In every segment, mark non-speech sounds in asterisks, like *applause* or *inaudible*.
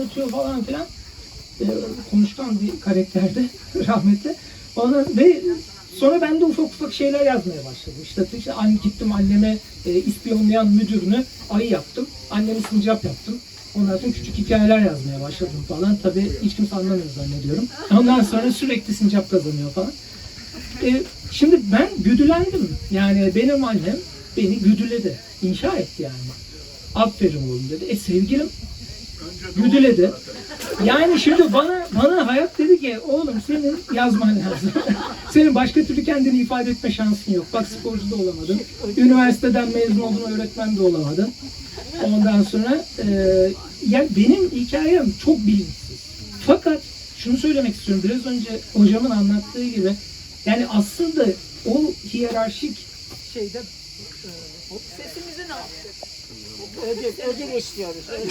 anlatıyor falan filan. Ee, konuşkan bir karakterde *laughs* rahmetli. Ona, ve sonra ben de ufak ufak şeyler yazmaya başladım. İşte, işte anne gittim anneme e, ispiyonlayan müdürünü ayı yaptım. Annemi sincap yaptım. Ondan sonra küçük hikayeler yazmaya başladım falan. Tabii hiç kimse anlamıyor zannediyorum. Ondan sonra sürekli sincap kazanıyor falan. E, şimdi ben güdülendim. Yani benim annem beni güdüledi. İnşa etti yani. Aferin oğlum dedi. E sevgilim güdüledi. Yani şimdi bana bana hayat dedi ki oğlum senin yazman lazım. *laughs* senin başka türlü kendini ifade etme şansın yok. Bak sporcu da olamadın. Üniversiteden mezun oldun öğretmen de olamadın. Ondan sonra e, yani benim hikayem çok bilinçsiz. Fakat şunu söylemek istiyorum. Biraz önce hocamın anlattığı gibi yani aslında o hiyerarşik şeyde e, o Ödül, ödül istiyoruz. Ödül.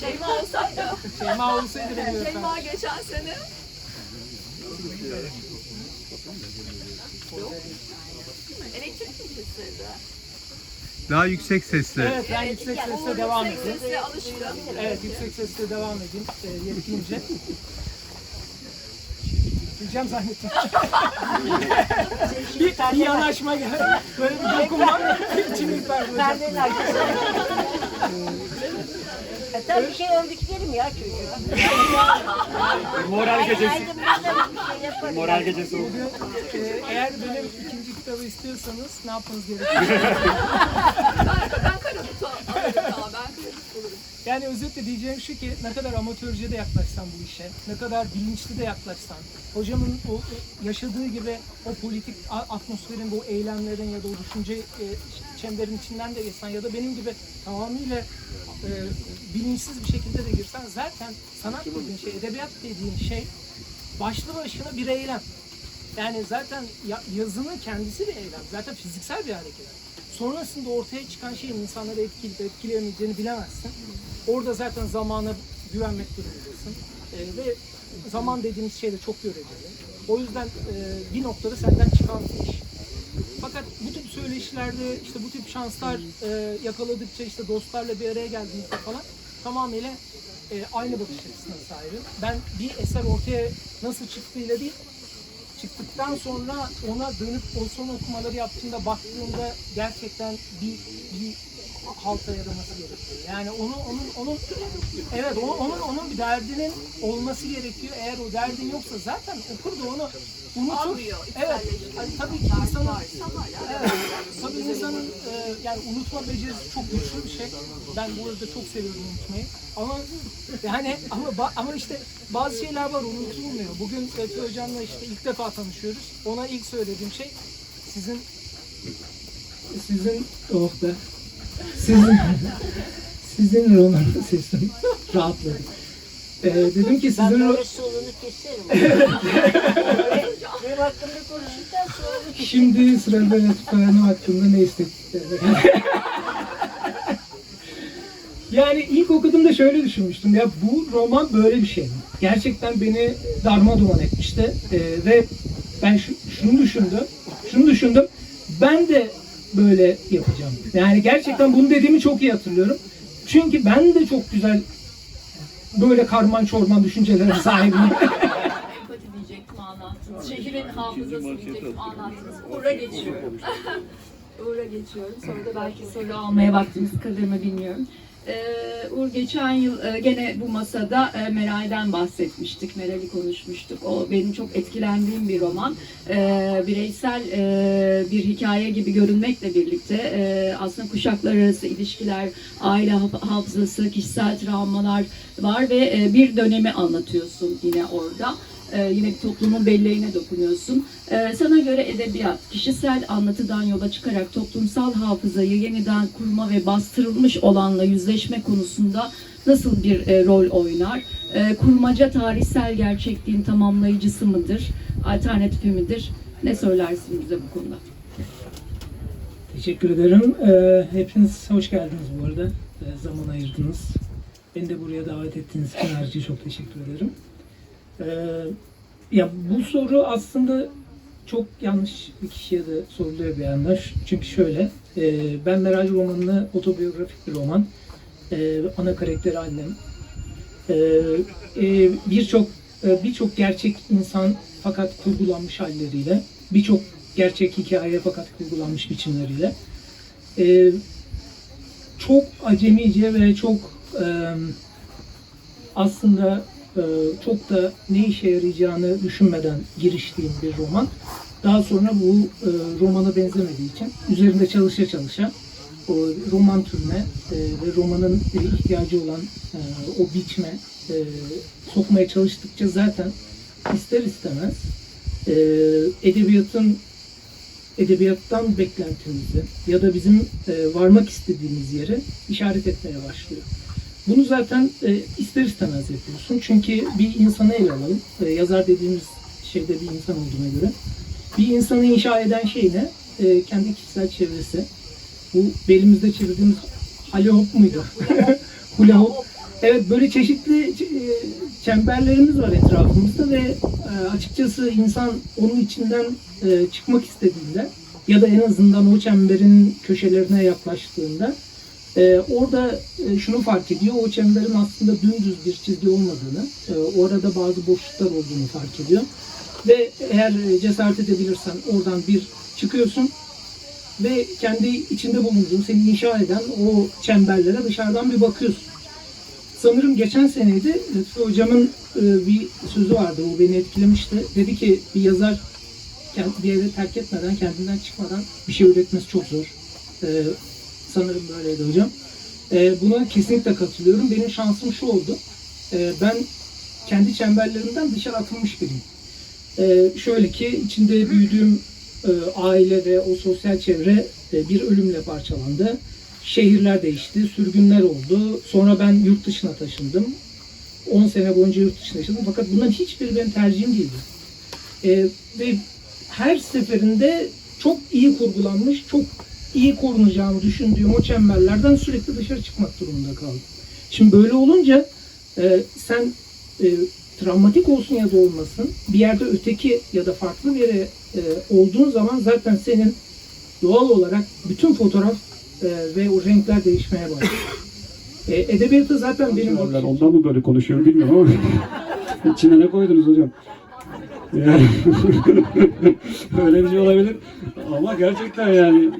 Şeyma olsaydı. Şeyma olsaydı öğretmen. Şeyma geçen sene. Elektrik mi kesildi? Daha yüksek sesle. Evet ben yüksek sesle devam edeyim. Sesle alışkın. Evet yüksek sesle devam edeyim e, Diyeceğim zannettim. bir, bir yanaşma geldi. Böyle bir dokunma içim ürperdi hocam. Perdenin arkasında. e tabii bir şey öldük derim ya çocuğa. Moral gecesi. Şey. Moral gecesi oldu. E, eğer benim ikinci kitabı istiyorsanız ne yapmanız gerekiyor? *laughs* Ben, ben Yani özetle diyeceğim şu ki ne kadar amatörce de yaklaşsan bu işe, ne kadar bilinçli de yaklaşsan, hocamın o yaşadığı gibi o politik atmosferin, bu eylemlerin ya da o düşünce e, çemberin içinden de geçsen ya da benim gibi tamamıyla e, bilinçsiz bir şekilde de girsen zaten sanat dediğin şey, edebiyat dediğin şey başlı başına bir eylem. Yani zaten ya- yazının kendisi bir eylem. Zaten fiziksel bir hareket. Sonrasında ortaya çıkan şeyin insanları etkileyip etkileyemeyeceğini bilemezsin. Orada zaten zamana güvenmek durumundasın. Ee, ve zaman dediğimiz şey de çok göreceli. O yüzden e, bir noktada senden çıkan iş. Fakat bu tip söyleşilerde işte bu tip şanslar e, yakaladıkça işte dostlarla bir araya geldiğimizde falan tamamıyla e, aynı bakış açısına sahibim. Ben bir eser ortaya nasıl çıktığıyla değil, çıktıktan sonra ona dönüp o son okumaları yaptığımda baktığımda gerçekten bir bir halta yaraması gerekiyor. Yani onu onun onun evet onun onun, onun bir derdinin olması gerekiyor. Eğer o derdin yoksa zaten okur da onu unutur. Evet. Hani tabii ki insanın. Evet. Tabii insanın e, yani unutma becerisi çok güçlü bir şey. Ben bu arada çok seviyorum unutmayı. Ama yani ama ama işte bazı şeyler var unutulmuyor. Bugün Fethi Hocam'la işte ilk defa tanışıyoruz. Ona ilk söylediğim şey sizin sizin oh be. Sizin sizin roman sesim rahatladı. E, dedim ki Ben sizin ro- böyle solunu keserim. *laughs* Benim hakkımda. Şimdi sırada Latife'nin hakkında ne hissettiklerini. *laughs* yani ilk okuduğumda şöyle düşünmüştüm. Ya bu roman böyle bir şey mi? Gerçekten beni darmadağın etmişti. Ee, ve ben şu, şunu düşündüm. Şunu düşündüm. Ben de böyle yapacağım. Yani gerçekten bunu dediğimi çok iyi hatırlıyorum. Çünkü ben de çok güzel böyle karman çorman düşüncelere sahibim. *laughs* Empati diyecektim anlattınız. Şehrin hafızası diyecektim anlattınız. Uğur'a geçiyorum. *laughs* Uğur'a geçiyorum. Sonra da belki soru almaya vaktimiz kalır mı bilmiyorum. Ee, Uğur geçen yıl e, gene bu masada e, Meral'den bahsetmiştik. Meral'i konuşmuştuk. O benim çok etkilendiğim bir roman. Ee, bireysel e, bir hikaye gibi görünmekle birlikte aslında kuşaklar arası ilişkiler, aile haf- hafızası, kişisel travmalar var ve bir dönemi anlatıyorsun yine orada. Ee, yine toplumun belleğine dokunuyorsun. Ee, sana göre edebiyat, kişisel anlatıdan yola çıkarak toplumsal hafızayı yeniden kurma ve bastırılmış olanla yüzleşme konusunda nasıl bir e, rol oynar? Ee, kurmaca tarihsel gerçekliğin tamamlayıcısı mıdır? Alternatifi midir? Ne söylersin bize bu konuda? Teşekkür ederim. Ee, hepiniz hoş geldiniz bu arada. Ee, zaman ayırdınız. Beni de buraya davet ettiğiniz için ayrıca çok teşekkür ederim. Ee, ya bu soru aslında çok yanlış bir kişiye de soruluyor bir yandan. Çünkü şöyle, e, Ben Meral romanını otobiyografik bir roman. E, ana karakteri annem. E, e, birçok e, birçok gerçek insan fakat kurgulanmış halleriyle, birçok gerçek hikaye fakat kurgulanmış biçimleriyle. E, çok acemice ve çok e, aslında çok da ne işe yarayacağını düşünmeden giriştiğim bir roman. Daha sonra bu e, romana benzemediği için üzerinde çalışa çalışa o roman türüne e, ve romanın ihtiyacı olan e, o biçme sokmaya çalıştıkça zaten ister istemez edebiyatın edebiyattan beklentimizi ya da bizim varmak istediğimiz yere işaret etmeye başlıyor. Bunu zaten e, ister istemez yapıyorsun. Çünkü bir insanı ele alalım. E, yazar dediğimiz şeyde bir insan olduğuna göre. Bir insanı inşa eden şey ne? E, kendi kişisel çevresi. Bu belimizde çevirdiğimiz hula hop muydu? *laughs* hula hop. Evet böyle çeşitli e, çemberlerimiz var etrafımızda ve e, açıkçası insan onun içinden e, çıkmak istediğinde ya da en azından o çemberin köşelerine yaklaştığında ee, orada e, şunu fark ediyor, o çemberin aslında dümdüz bir çizgi olmadığını, e, orada bazı boşluklar olduğunu fark ediyor. Ve eğer e, cesaret edebilirsen oradan bir çıkıyorsun ve kendi içinde bulunduğun, seni inşa eden o çemberlere dışarıdan bir bakıyorsun. Sanırım geçen seneydi Lütfü Hocam'ın bir sözü vardı, o beni etkilemişti. Dedi ki bir yazar bir evi terk etmeden, kendinden çıkmadan bir şey üretmesi çok zor. Sanırım böyleydi hocam. Ee, buna kesinlikle katılıyorum. Benim şansım şu oldu. Ee, ben kendi çemberlerimden dışarı atılmış biriyim. Ee, şöyle ki içinde büyüdüğüm e, aile ve o sosyal çevre e, bir ölümle parçalandı. Şehirler değişti, sürgünler oldu. Sonra ben yurt dışına taşındım. 10 sene boyunca yurt dışına yaşadım. Fakat bunların hiçbiri benim tercihim değildi. Ee, ve her seferinde çok iyi kurgulanmış, çok iyi korunacağını düşündüğüm o çemberlerden sürekli dışarı çıkmak durumunda kaldım. Şimdi böyle olunca e, sen e, travmatik olsun ya da olmasın bir yerde öteki ya da farklı bir yere e, olduğun zaman zaten senin doğal olarak bütün fotoğraf e, ve o renkler değişmeye başlıyor. E, edebiyatı zaten benim açım. Ondan mı böyle konuşuyorum bilmiyorum ama *laughs* içine ne koydunuz hocam? Yani *laughs* öyle bir şey olabilir. Ama gerçekten yani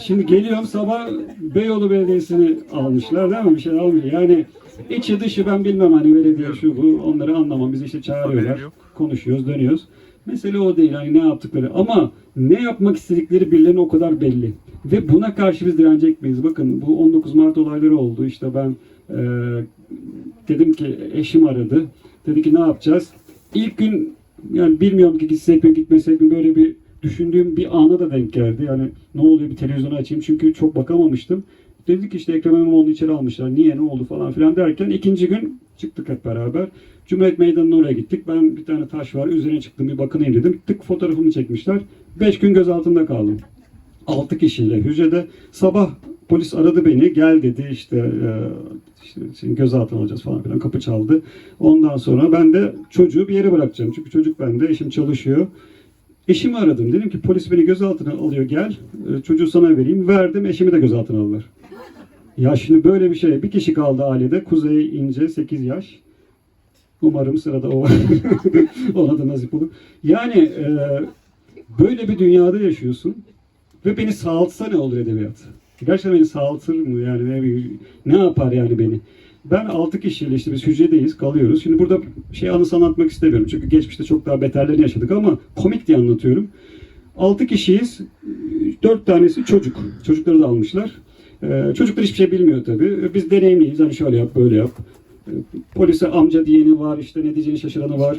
şimdi geliyorum sabah Beyoğlu Belediyesi'ni almışlar değil mi? Bir şey almıyor. Yani içi dışı ben bilmem hani belediye şu bu onları anlamam. Bizi işte çağırıyorlar. Konuşuyoruz, dönüyoruz. Mesele o değil. Hani ne yaptıkları. Ama ne yapmak istedikleri birilerine o kadar belli. Ve buna karşı biz direnecek miyiz? Bakın bu 19 Mart olayları oldu. İşte ben e, dedim ki eşim aradı. Dedi ki ne yapacağız? İlk gün yani bilmiyorum ki gitsek mi gitmesek mi böyle bir düşündüğüm bir ana da denk geldi. Yani ne oluyor bir televizyonu açayım çünkü çok bakamamıştım. Dedik işte Ekrem İmamoğlu'nu içeri almışlar. Niye ne oldu falan filan derken ikinci gün çıktık hep beraber. Cumhuriyet Meydanı'na oraya gittik. Ben bir tane taş var üzerine çıktım bir bakınayım dedim. Tık fotoğrafımı çekmişler. Beş gün gözaltında kaldım. Altı kişiyle hücrede sabah polis aradı beni gel dedi işte, e, işte seni gözaltına alacağız falan filan kapı çaldı. Ondan sonra ben de çocuğu bir yere bırakacağım. Çünkü çocuk bende eşim çalışıyor. Eşimi aradım. Dedim ki polis beni gözaltına alıyor gel. E, çocuğu sana vereyim. Verdim eşimi de gözaltına aldılar. Ya şimdi böyle bir şey. Bir kişi kaldı ailede. Kuzey İnce 8 yaş. Umarım sırada o var. *laughs* Ona da nasip olur. Yani e, böyle bir dünyada yaşıyorsun. Ve beni sağaltsa ne olur edebiyat? Gerçekten beni sağaltır mı yani ne, ne yapar yani beni? Ben altı kişiyle işte biz hücredeyiz, kalıyoruz. Şimdi burada şey anısı anlatmak istemiyorum. Çünkü geçmişte çok daha beterlerini yaşadık ama komik diye anlatıyorum. Altı kişiyiz. Dört tanesi çocuk. Çocukları da almışlar. Ee, çocuklar hiçbir şey bilmiyor tabii. Biz deneyimliyiz. Hani şöyle yap, böyle yap. Ee, Polise amca diyeni var, işte ne diyeceğini şaşıranı var.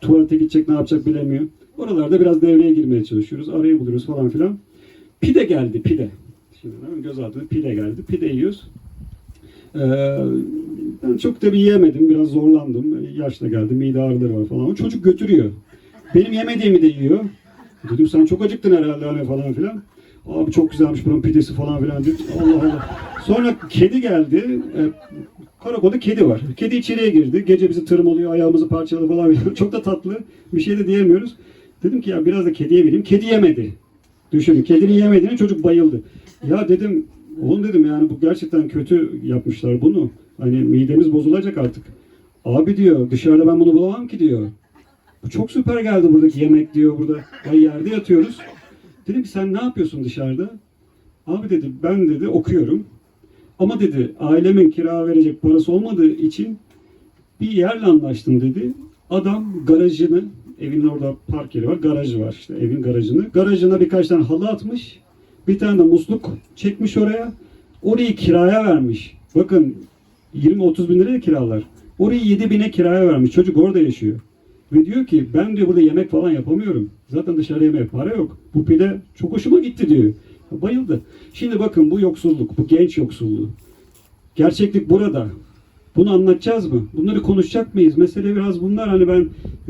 Tuvalete gidecek, ne yapacak bilemiyor. Oralarda biraz devreye girmeye çalışıyoruz. Arayı buluyoruz falan filan. Pide geldi, pide. Şimdi mi? göz altında pide geldi. Pide yiyoruz. Ee, ben çok tabii yiyemedim. Biraz zorlandım. Yaşla geldim. Mide ağrıları var falan. Ama çocuk götürüyor. Benim yemediğimi de yiyor. Dedim sen çok acıktın herhalde hani falan filan. Abi çok güzelmiş buranın pidesi falan filan dedi. Allah Allah. Sonra kedi geldi. Ee, karakolda kedi var. Kedi içeriye girdi. Gece bizi tırmalıyor, ayağımızı parçaladı falan. filan. çok da tatlı. Bir şey de diyemiyoruz. Dedim ki ya biraz da kediye vereyim. Kedi yemedi. Düşünün kedinin yemediğini çocuk bayıldı. Ya dedim oğlum dedim yani bu gerçekten kötü yapmışlar bunu. Hani midemiz bozulacak artık. Abi diyor dışarıda ben bunu bulamam ki diyor. Bu çok süper geldi buradaki yemek diyor burada. Ay yerde yatıyoruz. Dedim ki sen ne yapıyorsun dışarıda? Abi dedi ben dedi okuyorum. Ama dedi ailemin kira verecek parası olmadığı için bir yerle anlaştım dedi. Adam garajını, evin orada park yeri var, garajı var işte evin garajını. Garajına birkaç tane halı atmış. Bir tane de musluk çekmiş oraya. Orayı kiraya vermiş. Bakın 20-30 bin liraya kiralar. Orayı 7 bine kiraya vermiş. Çocuk orada yaşıyor. Ve diyor ki ben diyor burada yemek falan yapamıyorum. Zaten dışarı yemeğe para yok. Bu pide çok hoşuma gitti diyor. Bayıldı. Şimdi bakın bu yoksulluk, bu genç yoksulluğu. Gerçeklik burada. Bunu anlatacağız mı? Bunları konuşacak mıyız? Mesele biraz bunlar. Hani ben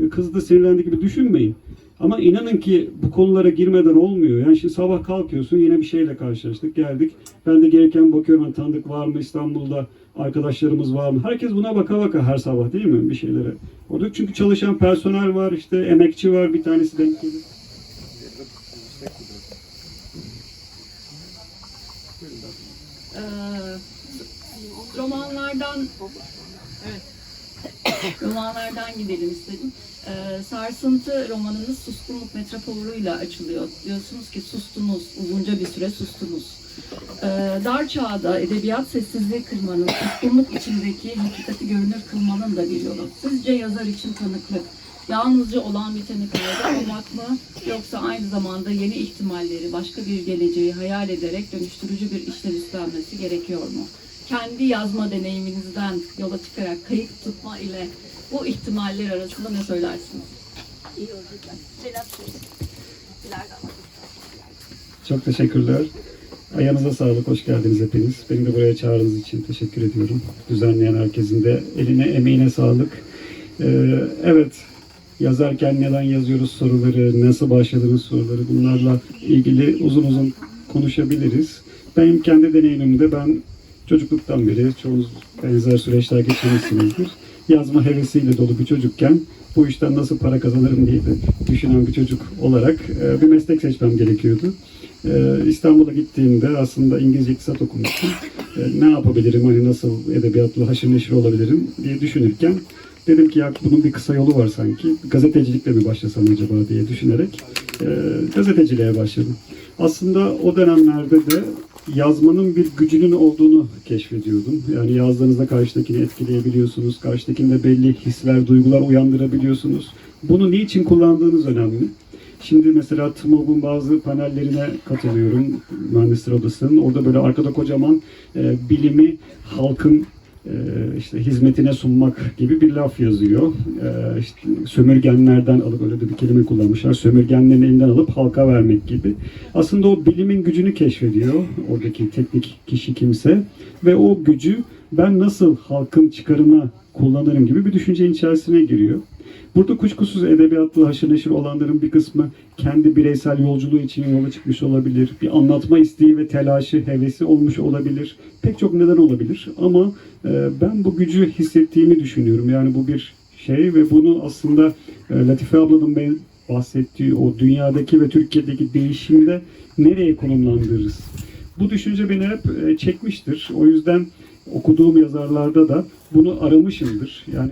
kızdı sinirlendi gibi düşünmeyin. Ama inanın ki bu konulara girmeden olmuyor. Yani şimdi sabah kalkıyorsun yine bir şeyle karşılaştık. Geldik. Ben de gereken bakıyorum hani tanıdık var mı İstanbul'da arkadaşlarımız var mı? Herkes buna baka baka her sabah değil mi bir şeylere? Orada çünkü çalışan personel var işte emekçi var bir tanesi denk gelir. Ee, romanlardan evet *laughs* romanlardan gidelim istedim. Ee, Sarsıntı romanınız Suskunluk Metropolü'yle açılıyor. Diyorsunuz ki sustunuz, uzunca bir süre sustunuz. Ee, dar çağda edebiyat sessizliği kırmanın, suskunluk içindeki hakikati görünür kılmanın da bir yolu. Sizce yazar için tanıklık, yalnızca olan biteni kayda olmak mı yoksa aynı zamanda yeni ihtimalleri, başka bir geleceği hayal ederek dönüştürücü bir işler üstlenmesi gerekiyor mu? Kendi yazma deneyiminizden yola çıkarak kayıt tutma ile bu ihtimaller arasında ne söylersiniz? İyi. Çok teşekkürler. Ayağınıza sağlık, hoş geldiniz hepiniz. Beni de buraya çağırdığınız için teşekkür ediyorum. Düzenleyen herkesin de eline, emeğine sağlık. Ee, evet, yazarken neden yazıyoruz soruları, nasıl başladığınız soruları bunlarla ilgili uzun uzun konuşabiliriz. Benim kendi deneyimimde ben çocukluktan beri çoğunuz benzer süreçler geçirmişsinizdir. Yazma hevesiyle dolu bir çocukken bu işten nasıl para kazanırım diye düşünen bir çocuk olarak e, bir meslek seçmem gerekiyordu. Ee, İstanbul'a gittiğimde aslında İngilizce iktisat okumuştum. Ee, ne yapabilirim, hani nasıl edebiyatla haşır neşir olabilirim diye düşünürken dedim ki ya bunun bir kısa yolu var sanki. Gazetecilikle mi başlasam acaba diye düşünerek e, gazeteciliğe başladım. Aslında o dönemlerde de yazmanın bir gücünün olduğunu keşfediyordum. Yani yazdığınızda karşıdakini etkileyebiliyorsunuz. Karşıdakinde belli hisler, duygular uyandırabiliyorsunuz. Bunu niçin kullandığınız önemli. Şimdi mesela TMOB'un bazı panellerine katılıyorum Mühendisler Odası'nın. Orada böyle arkada kocaman e, bilimi halkın işte hizmetine sunmak gibi bir laf yazıyor. E, işte sömürgenlerden alıp öyle bir kelime kullanmışlar. Sömürgenlerin elinden alıp halka vermek gibi. Aslında o bilimin gücünü keşfediyor oradaki teknik kişi kimse ve o gücü ben nasıl halkın çıkarına kullanırım gibi bir düşüncenin içerisine giriyor. Burada kuşkusuz edebiyatla haşır neşir olanların bir kısmı kendi bireysel yolculuğu için yola çıkmış olabilir. Bir anlatma isteği ve telaşı, hevesi olmuş olabilir. Pek çok neden olabilir ama e, ben bu gücü hissettiğimi düşünüyorum. Yani bu bir şey ve bunu aslında e, Latife ablanın bahsettiği o dünyadaki ve Türkiye'deki değişimde nereye konumlandırırız? Bu düşünce beni hep e, çekmiştir. O yüzden okuduğum yazarlarda da bunu aramışımdır. Yani